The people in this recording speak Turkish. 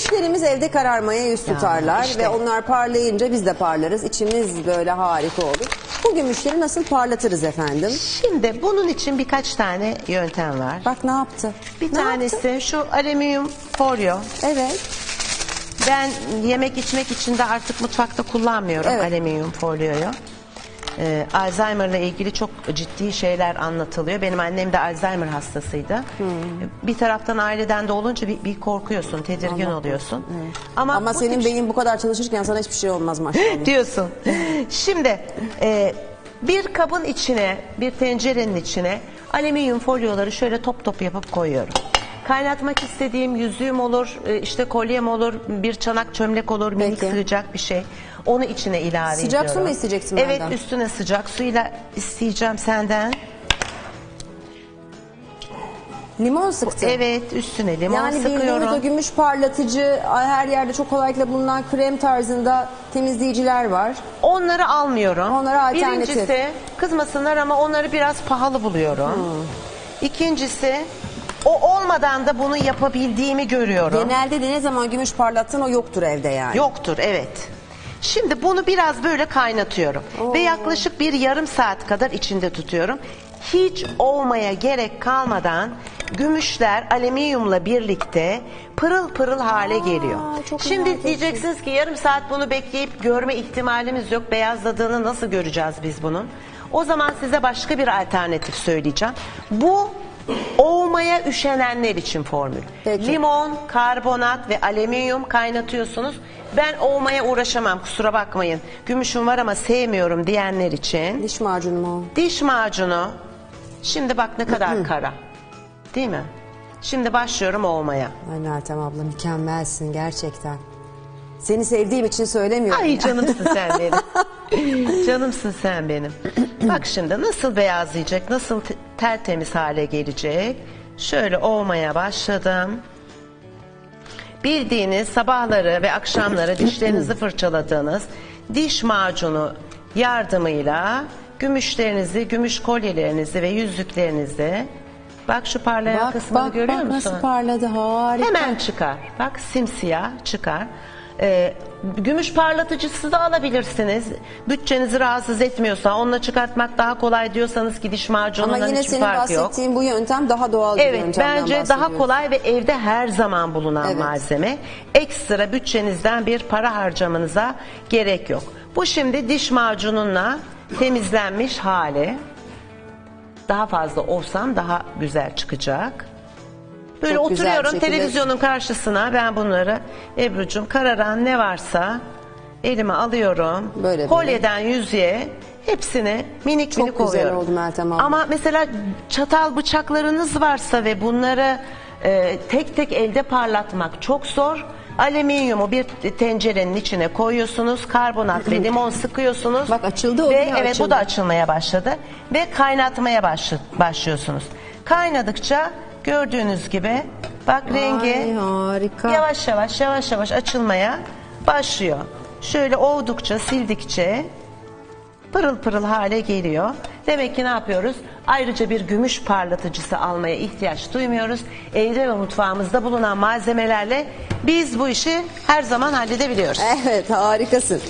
Gümüşlerimiz evde kararmaya yüz tutarlar işte. ve onlar parlayınca biz de parlarız. İçimiz böyle harika olur. Bu gümüşleri nasıl parlatırız efendim? Şimdi bunun için birkaç tane yöntem var. Bak ne yaptı? Bir Ne tanesi yaptı? şu alüminyum folyo. Evet. Ben yemek içmek için de artık mutfakta kullanmıyorum Evet. alüminyum folyoyu. Ee, Alzheimer'la ilgili çok ciddi şeyler anlatılıyor. Benim annem de Alzheimer hastasıydı. Hmm. Bir taraftan aileden de olunca bir, bir korkuyorsun, tedirgin oluyorsun. Ama, Ama bu senin beyin bu kadar çalışırken sana hiçbir şey olmaz maşallah. diyorsun. Şimdi e, bir kabın içine, bir tencerenin içine alüminyum folyoları şöyle top top yapıp koyuyorum. Kaynatmak istediğim yüzüğüm olur, e, işte kolyem olur, bir çanak çömlek olur, minik Peki. sığacak bir şey. Onu içine ilave Sıcak su ediyorum. mu isteyeceksin Evet, benden? üstüne sıcak suyla isteyeceğim senden. Limon sıktı. Evet, üstüne limon Yani bildiğimiz sıkıyorum. o gümüş parlatıcı her yerde çok kolaylıkla bulunan krem tarzında temizleyiciler var. Onları almıyorum. Onlara alternatif. Birincisi kızmasınlar ama onları biraz pahalı buluyorum. Hmm. İkincisi o olmadan da bunu yapabildiğimi görüyorum. Genelde de ne zaman gümüş parlattın o yoktur evde yani. Yoktur evet. Şimdi bunu biraz böyle kaynatıyorum. Ve yaklaşık bir yarım saat kadar içinde tutuyorum. Hiç olmaya gerek kalmadan gümüşler alüminyumla birlikte pırıl pırıl hale geliyor. çok Şimdi merak diyeceksiniz ki yarım saat bunu bekleyip görme ihtimalimiz yok. Beyazladığını nasıl göreceğiz biz bunun? O zaman size başka bir alternatif söyleyeceğim. Bu olmaya üşenenler için formül. Peki. Limon, karbonat ve alüminyum kaynatıyorsunuz. Ben olmaya uğraşamam kusura bakmayın. Gümüşüm var ama sevmiyorum diyenler için. Diş macunu mu? Diş macunu. Şimdi bak ne kadar kara. Değil mi? Şimdi başlıyorum olmaya. Ay Meltem abla mükemmelsin gerçekten. Seni sevdiğim için söylemiyorum. Ay canımsın sen benim. canımsın sen benim. Bak şimdi nasıl beyazlayacak, nasıl te- tertemiz hale gelecek. Şöyle olmaya başladım. Bildiğiniz sabahları ve akşamları dişlerinizi fırçaladığınız diş macunu yardımıyla gümüşlerinizi, gümüş kolyelerinizi ve yüzüklerinizi bak şu parlayan Bak kısmını bak görüyor bak musun? nasıl parladı harika. Hemen çıkar. Bak simsiyah çıkar. Ee, gümüş parlatıcısı da alabilirsiniz. Bütçenizi rahatsız etmiyorsa onunla çıkartmak daha kolay diyorsanız ki diş Ama macunundan yine hiçbir senin farkı yok. bahsettiğin bu yöntem daha doğal bir Evet yöntemden bence daha kolay ve evde her zaman bulunan Evet. malzeme. Ekstra bütçenizden bir para harcamanıza gerek yok. Bu şimdi diş macununla temizlenmiş hali. Daha fazla olsam daha güzel çıkacak. Böyle Çok güzel bir oturuyorum şekilde- televizyonun karşısına ben bunları Ebru'cum kararan ne varsa elime alıyorum. Böyle böyle. Kolyeden yüzüğe hepsini minik Çok minik güzel oldu Meltem abla. Ama mesela çatal bıçaklarınız varsa ve bunları e, tek tek elde parlatmak çok zor. Alüminyumu bir tencerenin içine koyuyorsunuz. Karbonat ve limon sıkıyorsunuz. Bak açıldı, o Ve bile evet açıldı. bu da açılmaya başladı. Ve kaynatmaya başlı- başlıyorsunuz. Kaynadıkça gördüğünüz gibi bak rengi Ay, harika. yavaş yavaş yavaş yavaş açılmaya başlıyor. Şöyle ovdukça sildikçe pırıl pırıl hale geliyor. Demek ki ne yapıyoruz? Ayrıca bir gümüş parlatıcısı almaya ihtiyaç duymuyoruz. Evde ve mutfağımızda bulunan malzemelerle biz bu işi her zaman halledebiliyoruz. Evet harikasın.